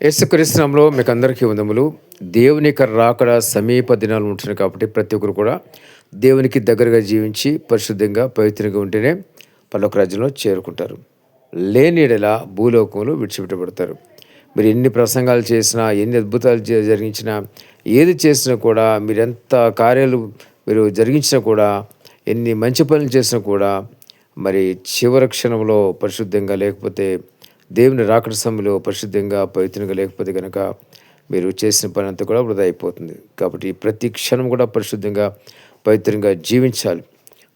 యేసుక్రీస్తునంలో మీకు అందరికీ వందములు. దేవుని యొక్క రాకడ సమీప దినాలు ఉంటున్నాయి కాబట్టి ప్రతి ఒక్కరు కూడా దేవునికి దగ్గరగా జీవించి పరిశుద్ధంగా పవిత్రంగా ఉంటేనే పల్లొక రాజ్యంలో చేరుకుంటారు. లేనిడలా భూలోకంలో విడిచిపెట్టబడతారు. మీరు ఎన్ని ప్రసంగాలు చేసినా ఎన్ని అద్భుతాలు జరిగించినా ఏది చేసినా కూడా మీరు ఎంత కార్యాలు మీరు జరిగించినా కూడా ఎన్ని మంచి పనులు చేసినా కూడా మరి చివరి క్షణంలో పరిశుద్ధంగా లేకపోతే దేవుని రాకడ సమయంలో పరిశుద్ధంగా పవిత్రంగా లేకపోతే కనుక మీరు చేసిన పని అంతా కూడా వృధా అయిపోతుంది. కాబట్టి ప్రతి క్షణం కూడా పరిశుద్ధంగా పవిత్రంగా జీవించాలి.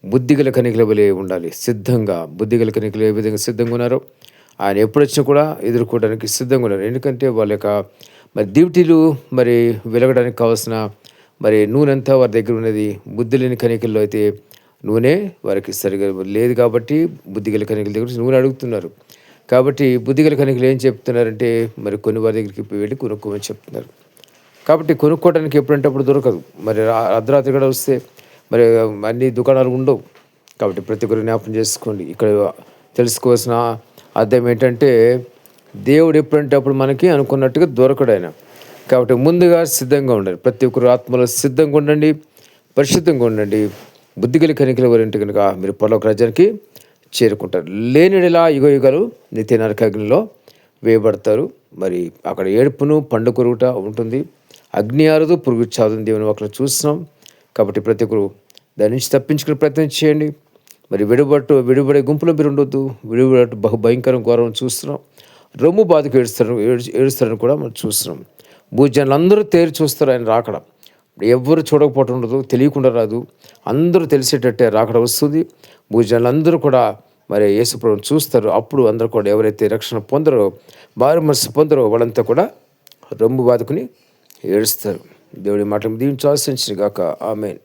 బుద్ధిగల కనికల వలె ఉండాలి. సిద్ధంగా బుద్ధిగల కనికలు ఏ విధంగా సిద్ధంగా ఉన్నారో ఆయన ఎప్పుడొచ్చినా కూడా ఎదుర్కోవడానికి సిద్ధంగా ఉన్నారు. ఎందుకంటే వాళ్ళ యొక్క మరి డ్యూటీలు మరి వెలగడానికి కావాల్సిన మరి నూనె అంతా వారి దగ్గర ఉన్నది. బుద్ధి లేని కనికల్లో అయితే నూనె వారికి సరిగా లేదు కాబట్టి బుద్ధిగల కనికల దగ్గర నూనె అడుగుతున్నారు. కాబట్టి బుద్ధిగల కనికలు ఏం చెప్తున్నారంటే మరి కొన్ని వారి దగ్గరికి వెళ్ళి కొనుక్కోమని చెప్తున్నారు. కాబట్టి కొనుక్కోవడానికి ఎప్పుడంటే అప్పుడు దొరకదు. మరి రా- అర్ధరాత్రి కూడా వస్తే మరి అన్ని దుకాణాలు ఉండవు. కాబట్టి ప్రతి ఒక్కరు జ్ఞాపకం చేసుకోండి. ఇక్కడ తెలుసుకోవాల్సిన అర్థం ఏంటంటే దేవుడు ఎప్పుడంటే అప్పుడు మనకి అనుకున్నట్టుగా దొరకడు ఆయన. కాబట్టి ముందుగా సిద్ధంగా ఉండండి. ప్రతి ఒక్కరు ఆత్మలో సిద్ధంగా ఉండండి. పరిశుద్ధంగా ఉండండి. బుద్ధిగల కనికల వారింటి కనుక మీరు పరలోక రాజ్యానికి చేరుకుంటారు. లేనిడిలా యుగ యుగాలు నిత్య నరకాగ్నిలో వేయబడతారు. మరి అక్కడ ఏడుపును పండుకొరుగుట ఉంటుంది. అగ్ని ఆరదు పురుగు చాదుని దేవుని ఒకరు చూస్తున్నాం. కాబట్టి ప్రతి ఒక్కరు దాని నుంచి తప్పించుకునే ప్రయత్నం చేయండి. మరి విడుబట్టు విడుబడే గుంపులో మీరు ఉండొద్దు. విడుబడట్టు బహు భయంకరం ఘోరం చూస్తున్నాం. రొమ్ము బాధకు ఏడుస్తారు ఏడు- ఏడుస్తారని కూడా మనం చూస్తున్నాం. భూజనులు అందరూ తేరి చూస్తారు ఆయన రాకడం. ఎవ్వరు చూడకపోవటం ఉండదు తెలియకుండా రాదు. అందరూ తెలిసేటట్టే రాకడ వస్తుంది. భూజనులు అందరూ కూడా మరి యేసుప్రభుని చూస్తారు. అప్పుడు అందరూ కూడా ఎవరైతే రక్షణ పొందరో మారు మనసు పొందరో వాళ్ళంతా కూడా రొమ్ము బాదుకుని ఏడుస్తారు. దేవుడి మాటలు దీవించి గాక. ఆమెను.